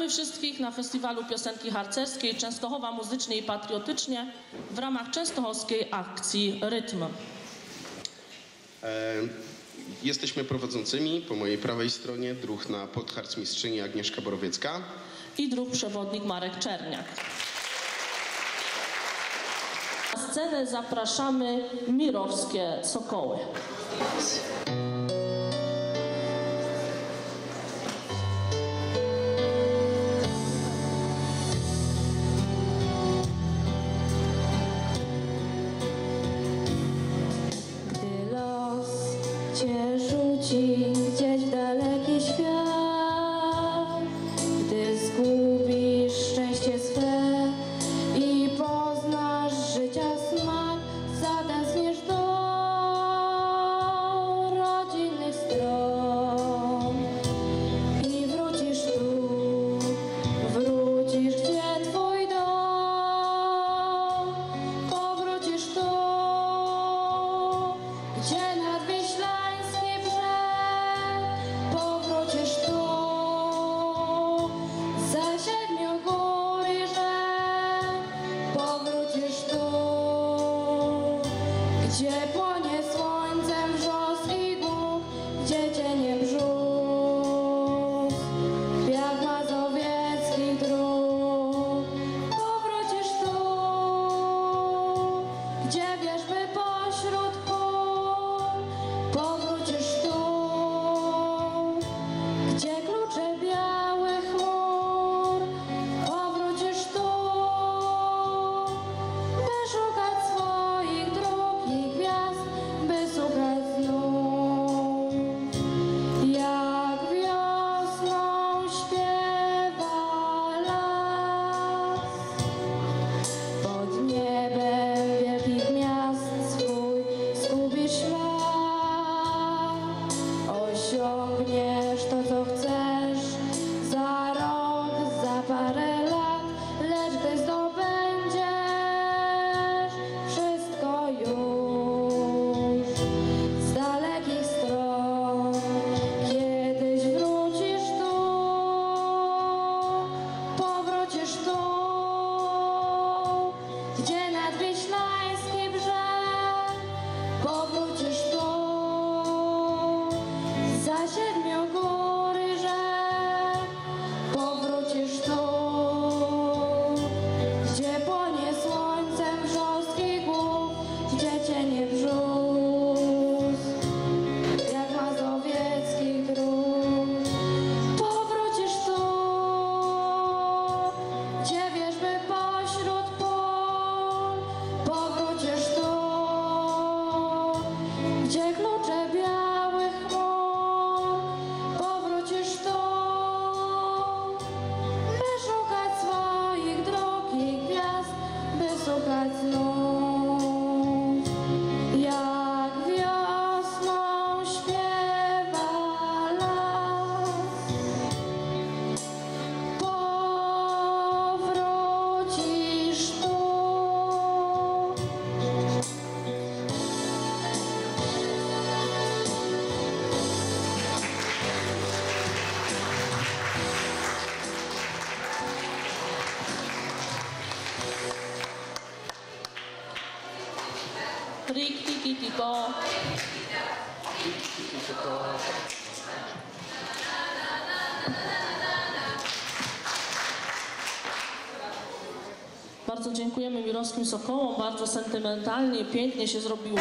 Witamy wszystkich na Festiwalu Piosenki Harcerskiej Częstochowa Muzycznie i Patriotycznie w ramach częstochowskiej akcji Rytm. E, Jesteśmy prowadzącymi. Po mojej prawej stronie druhna podharcmistrzyni Agnieszka Borowiecka. i druh przewodnik Marek Czerniak. Na scenę zapraszamy Mirowskie Sokoły. Gdzieś w daleki świat, gdy zgubisz szczęście swe i poznasz życia smak, zatęskniesz do rodzinnych stron. I wrócisz tu, wrócisz gdzie twój dom, powrócisz tu, gdzie gdzie płonie słońcem wrzos i głuk, gdzie cienie brzuch, jak mazowieckich dróg, powrócisz tu, gdzie gdzie Trik, tiki, tiko. Bardzo dziękujemy Mirowskim Sokołom, bardzo sentymentalnie, pięknie się zrobiło.